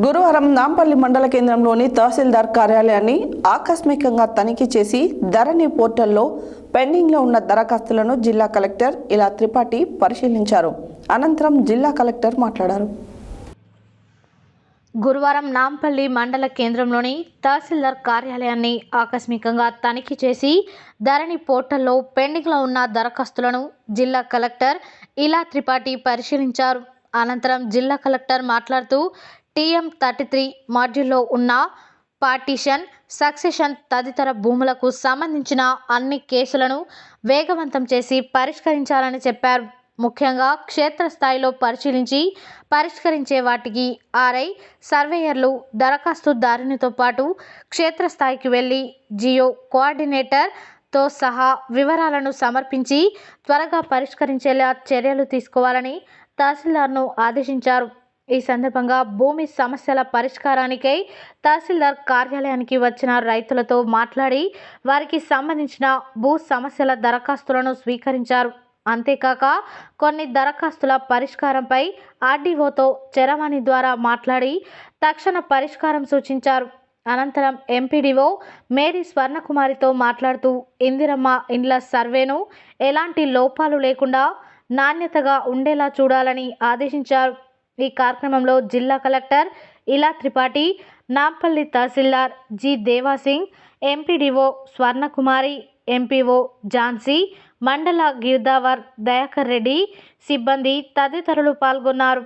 గురువారం నాంపల్లి మండల కేంద్రంలోని తహసీల్దార్ కార్యాలయాన్ని ఆకస్మికంగా తనిఖీ చేసి ధరణి పోర్టల్లో పెండింగ్లో ఉన్న దరఖాస్తులను జిల్లా కలెక్టర్ ఇలా త్రిపాఠి పరిశీలించారు. అనంతరం జిల్లా కలెక్టర్ మాట్లాడారు. గురువారం నాంపల్లి మండల కేంద్రంలోని తహసీల్దార్ కార్యాలయాన్ని ఆకస్మికంగా తనిఖీ చేసి ధరణి పోర్టల్లో పెండింగ్లో ఉన్న దరఖాస్తులను జిల్లా కలెక్టర్ ఇలా త్రిపాఠి పరిశీలించారు. అనంతరం జిల్లా కలెక్టర్ మాట్లాడుతూ టీఎం థర్టీ త్రీ మాడ్యూల్లో ఉన్న పార్టీషన్ సక్సెషన్ తదితర భూములకు సంబంధించిన అన్ని కేసులను వేగవంతం చేసి పరిష్కరించాలని చెప్పారు. ముఖ్యంగా క్షేత్రస్థాయిలో పరిశీలించి పరిష్కరించే వాటికి ఆర్ఐ సర్వేయర్లు దరఖాస్తుదారునితో పాటు క్షేత్రస్థాయికి వెళ్ళి జియో కోఆర్డినేటర్తో సహా వివరాలను సమర్పించి త్వరగా పరిష్కరించేలా చర్యలు తీసుకోవాలని తహసీల్దార్ను ఆదేశించారు. ఈ సందర్భంగా భూమి సమస్యల పరిష్కారానికై తహసీల్దార్ కార్యాలయానికి వచ్చిన రైతులతో మాట్లాడి వారికి సంబంధించిన భూ సమస్యల దరఖాస్తులను స్వీకరించారు. అంతేకాక కొన్ని దరఖాస్తుల పరిష్కారంపై ఆర్డీఓతో చరవాణి ద్వారా మాట్లాడి తక్షణ పరిష్కారం సూచించారు. అనంతరం ఎంపీడీఓ మేరీ స్వర్ణకుమారితో మాట్లాడుతూ ఇందిరమ్మ ఇండ్ల సర్వేను ఎలాంటి లోపాలు లేకుండా నాణ్యతగా ఉండేలా చూడాలని ఆదేశించారు. ఈ కార్యక్రమంలో జిల్లా కలెక్టర్ ఇలా త్రిపాఠి నాంపల్లి తహసీల్దార్ G Devasingh MPDO Swarnakumari MPO Jhansi మండల గిర్దావర్ దయాకర్ రెడ్డి సిబ్బంది తదితరులు పాల్గొన్నారు.